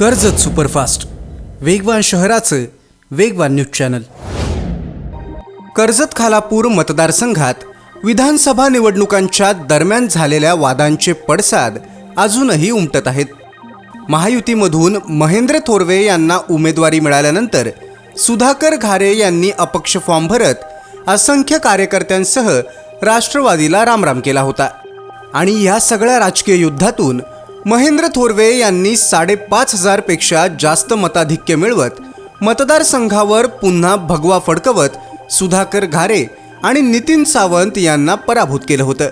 Karjat superfast. वेगवान शहराचं वेगवान न्यूज चॅनल. कर्जत खालापूर मतदारसंघात विधानसभा निवडणुकांच्या दरम्यान झालेल्या वादांचे पडसाद अजूनही उमटत आहेत. महायुतीमधून महेंद्र थोरवे यांना उमेदवारी मिळाल्यानंतर सुधाकर घारे यांनी अपक्ष फॉर्म भरत असंख्य कार्यकर्त्यांसह राष्ट्रवादीला रामराम केला होता. आणि या सगळ्या राजकीय युद्धातून महेंद्र थोरवे यांनी साडेपाच हजारपेक्षा जास्त मताधिक्य मिळवत मतदारसंघावर पुन्हा भगवा फडकवत सुधाकर घारे आणि नितीन सावंत यांना पराभूत केलं होतं.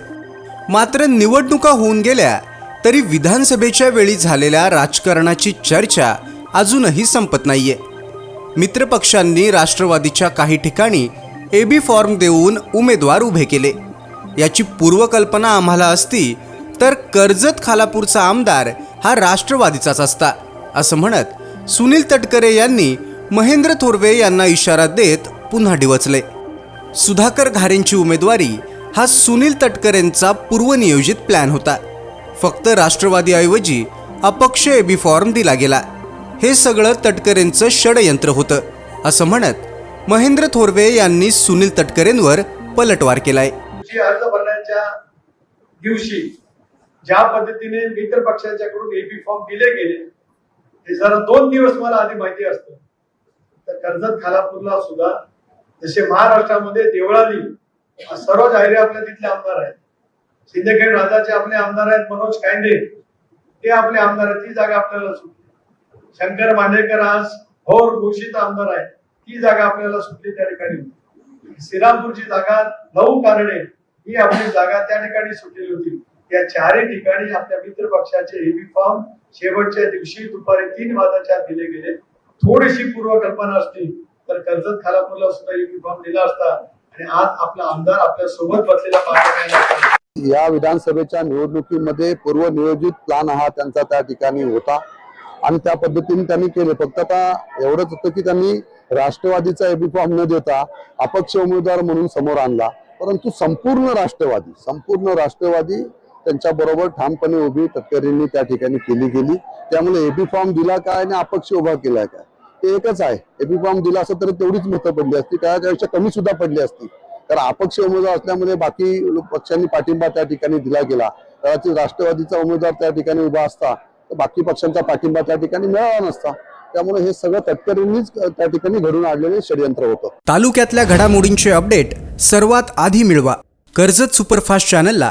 मात्र निवडणुका होऊन गेल्या तरी विधानसभेच्या वेळी झालेल्या राजकारणाची चर्चा अजूनही संपत नाहीये. मित्रपक्षांनी राष्ट्रवादीच्या काही ठिकाणी एबी फॉर्म देऊन उमेदवार उभे केले. याची पूर्वकल्पना आम्हाला असती तर कर्जत खालापूरचा आमदार हा राष्ट्रवादीचाच असता असं म्हणत सुनील तटकरे यांनी महेंद्र थोरवे यांना इशारा देत पुन्हा डिवचले. सुधाकर घारेंची उमेदवारी हा सुनील तटकरेंचा पूर्वनियोजित प्लॅन होता. फक्त राष्ट्रवादीऐवजी अपक्ष एबी फॉर्म दिला गेला. हे सगळं तटकरेंचं षडयंत्र होतं असं म्हणत महेंद्र थोरवे यांनी सुनील तटकरेंवर पलटवार केलाय. दिवशी अर्ज भरण्याच्या दिवशी ज्या पद्धतीने मित्र पक्षांच्याकडून एबी फॉर्म दिले गेले हे जरा दोन दिवस मला आधी माहिती असत तर कर्जत खालापूरला सुद्धा जसे महाराष्ट्रामध्ये देवळाली सर्व जाहिरे आपल्या तिथले आमदार आहेत. सिंदखेड राजाचे आपले आमदार आहेत मनोज कायंदे ते आपले आमदार आहेत ती जागा आपल्याला सुटली. शंकर मांडेकर आज भोर घोषित आमदार आहे ती जागा आपल्याला सुटली त्या ठिकाणी. श्रीरामपूरची जागा नऊ कारणे ही आपली जागा त्या ठिकाणी सुटलेली होती. या चारही ठिकाणी आपल्या मित्र पक्षाचे एबी फॉर्म शेवटच्या दिवशी दुपारी तीन वाजाच्या दिले गेले. थोडीशी पूर्वकल्पना असती तर कर्जत खालापूरला सुद्धा एबी फॉर्म दिला असता आणि आज आपला आमदार आपल्यासोबत बसलेला पाहता या विधानसभेच्या निवडणुकीमध्ये पूर्वनियोजित प्लान हा त्यांचा त्या ठिकाणी होता. आणि त्या पद्धतीने त्यांनी केले. फक्त आता एवढंच होतं की त्यांनी राष्ट्रवादीचा एबी फॉर्म न देता अपक्ष उमेदवार म्हणून समोर आणला. परंतु संपूर्ण राष्ट्रवादी संपूर्ण राष्ट्रवादी त्यांच्या बरोबर ठामपणे उभी तटकरींनी त्या ठिकाणी केली गेली. त्यामुळे एबी फॉर्म दिला काय आणि अपक्ष उभा केला काय? ते एकच आहे. एबी फॉर्म दिला असं तर तेवढीच मतं पडली असती. त्यापेक्षा कमी सुद्धा पडली असती. कारण अपक्ष उमेदवार असल्यामुळे बाकी पक्षांनी पाठिंबा त्या ठिकाणी दिला गेला. कदाचित राष्ट्रवादीचा उमेदवार त्या ठिकाणी उभा असता तर बाकी पक्षांचा पाठिंबा त्या ठिकाणी मिळाला नसता. त्यामुळे हे सगळं तटकरींनीच त्या ठिकाणी घडून आणलेले षडयंत्र होतं. तालुक्यातल्या घडामोडींचे अपडेट सर्वात आधी मिळवा. कर्जत सुपरफास्ट चॅनलला